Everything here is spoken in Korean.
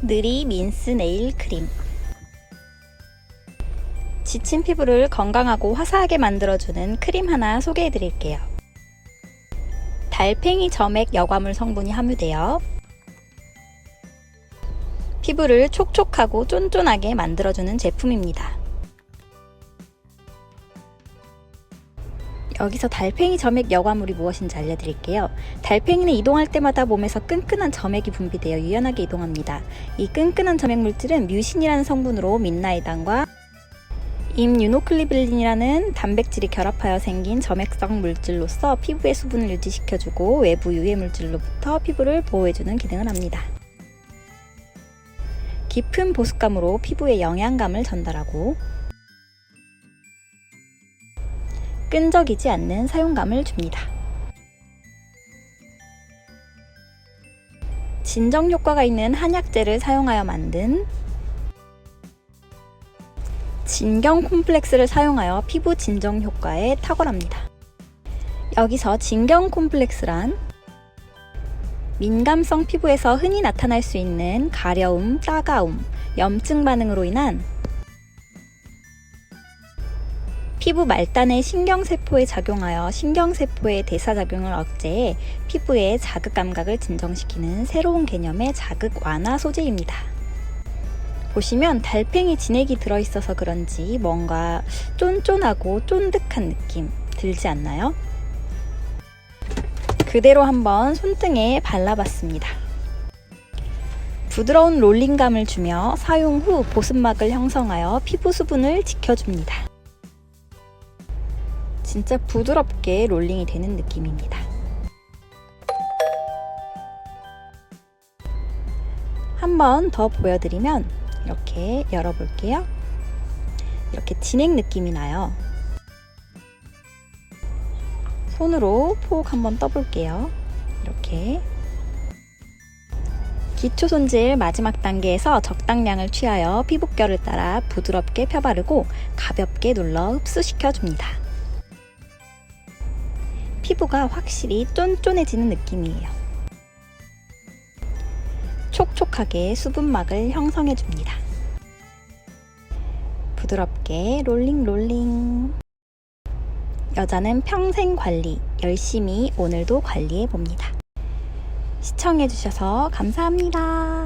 느리 민스 네일 크림 지친 피부를 건강하고 화사하게 만들어주는 크림 하나 소개해 드릴게요. 달팽이 점액 여과물 성분이 함유되어 피부를 촉촉하고 쫀쫀하게 만들어주는 제품입니다. 여기서 달팽이 점액 여과물이 무엇인지 알려드릴게요. 달팽이는 이동할 때마다 몸에서 끈끈한 점액이 분비되어 유연하게 이동합니다. 이 끈끈한 점액 물질은 뮤신이라는 성분으로 민나이단과 임유노클리블린이라는 단백질이 결합하여 생긴 점액성 물질로서 피부의 수분을 유지시켜주고 외부 유해 물질로부터 피부를 보호해주는 기능을 합니다. 깊은 보습감으로 피부에 영양감을 전달하고 끈적이지 않는 사용감을 줍니다. 진정 효과가 있는 한약재를 사용하여 만든 진경 콤플렉스를 사용하여 피부 진정 효과에 탁월합니다. 여기서 진경 콤플렉스란 민감성 피부에서 흔히 나타날 수 있는 가려움, 따가움, 염증 반응으로 인한 피부 말단의 신경세포에 작용하여 신경세포의 대사작용을 억제해 피부의 자극 감각을 진정시키는 새로운 개념의 자극 완화 소재입니다. 보시면 달팽이 진액이 들어있어서 그런지 뭔가 쫀쫀하고 쫀득한 느낌 들지 않나요? 그대로 한번 손등에 발라봤습니다. 부드러운 롤링감을 주며 사용 후 보습막을 형성하여 피부 수분을 지켜줍니다. 진짜 부드럽게 롤링이 되는 느낌입니다. 한 번 더 보여드리면 이렇게 열어볼게요. 이렇게 진액 느낌이 나요. 손으로 폭 한번 떠볼게요. 이렇게. 기초 손질 마지막 단계에서 적당량을 취하여 피부결을 따라 부드럽게 펴바르고 가볍게 눌러 흡수시켜 줍니다. 피부가 확실히 쫀쫀해지는 느낌이에요. 촉촉하게 수분막을 형성해 줍니다. 부드럽게 롤링 롤링. 여자는 평생 관리, 열심히 오늘도 관리해 봅니다. 시청해 주셔서 감사합니다.